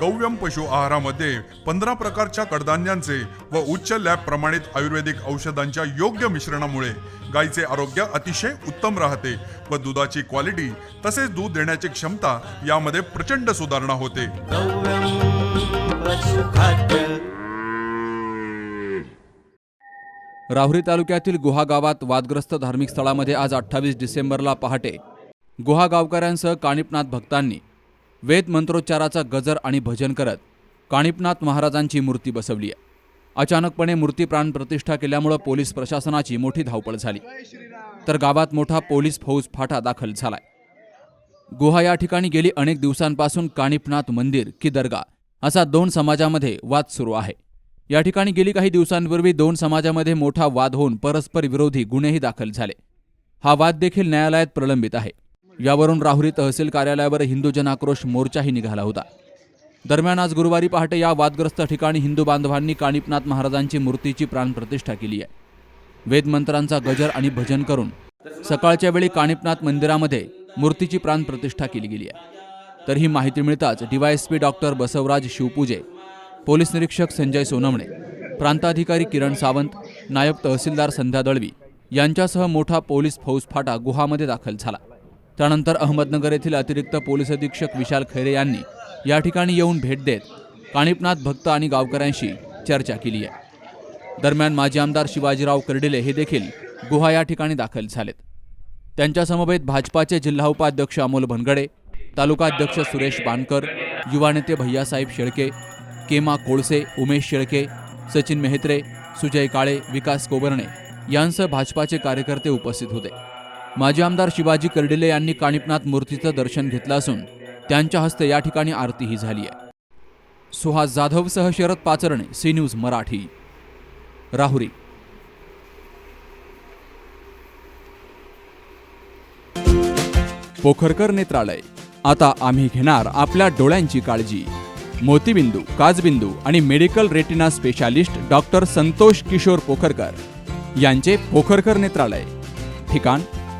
गव्यम पशु आहारामध्ये पंधरा प्रकारच्या कडधान्यांचे व उच्च लॅब प्रमाणित आयुर्वेदिक औषधांच्या योग्य मिश्रणामुळे गायीचे आरोग्य अतिशय उत्तम राहते व दुधाची क्वालिटी तसेच दूध देण्याची क्षमता यामध्ये प्रचंड सुधारणा होते. पशुखाद्य राहुरी तालुक्यातील गुहा गावात वादग्रस्त धार्मिक स्थळामध्ये आज अठ्ठावीस डिसेंबरला पहाटे गुहा गावकऱ्यांसह काणिपनाथ भक्तांनी वेद मंत्रोच्चाराचा गजर आणि भजन करत काणिपनाथ महाराजांची मूर्ती बसवली आहे. अचानकपणे मूर्ती प्राण प्रतिष्ठा केल्यामुळं पोलीस प्रशासनाची मोठी धावपळ झाली. तर गावात मोठा पोलीस फौज फाटा दाखल झालाय. गुहा या ठिकाणी गेली अनेक दिवसांपासून काणिपनाथ मंदिर की दर्गा असा दोन समाजामध्ये वाद सुरू आहे. या ठिकाणी गेली काही दिवसांपूर्वी दोन समाजामध्ये मोठा वाद होऊन परस्पर विरोधी गुन्हेही दाखल झाले. हा वाद देखील न्यायालयात प्रलंबित आहे. यावरून राहुरी तहसील कार्यालयावर हिंदू जनाक्रोश मोर्चाही निघाला होता. दरम्यान आज गुरुवारी पहाटे या वादग्रस्त ठिकाणी हिंदू बांधवांनी काणिपनाथ महाराजांची मूर्तीची प्राणप्रतिष्ठा केली आहे. वेदमंत्रांचा गजर आणि भजन करून सकाळच्या वेळी काणिपनाथ मंदिरामध्ये मूर्तीची प्राणप्रतिष्ठा केली गेली आहे. तर ही माहिती मिळताच DYSP doctor Basavraj Shivpuje police निरीक्षक संजय सोनवणे प्रांताधिकारी किरण सावंत नायब तहसीलदार संध्या दळवी यांच्यासह मोठा पोलीस फौजफाटा गुहामध्ये दाखल झाला. त्यानंतर अहमदनगर येथील अतिरिक्त पोलीस अधीक्षक विशाल खैरे यांनी या ठिकाणी येऊन भेट देत काणिपनाथ भक्त आणि गावकऱ्यांशी चर्चा केली आहे. दरम्यान माजी आमदार शिवाजीराव कर्डिले हे देखील गुहा या ठिकाणी दाखल झालेत. त्यांच्या समवेत भाजपाचे जिल्हा उपाध्यक्ष अमोल भनगडे तालुका अध्यक्ष सुरेश बानकर युवा नेते भैयासाहेब शेळके केमा कोळसे उमेश शेळके सचिन मेहत्रे सुजय काळे विकास कोबर्णे यांसह भाजपाचे कार्यकर्ते उपस्थित होते. माजी आमदार शिवाजी कर्डिले यांनी काणिपनाथ मूर्तीचं दर्शन घेतलं असून त्यांच्या हस्ते या ठिकाणी आरतीही झाली आहे. सुहास जाधवसह शरद पाचरणे सी न्यूज मराठी. राहुरी. पोखरकर नेत्रालय. आता आम्ही घेणार आपल्या डोळ्यांची काळजी. मोतीबिंदू काजबिंदू आणि medical retina specialist doctor Santosh Kishor Pokharkar यांचे पोखरकर नेत्रालय. ठिकाण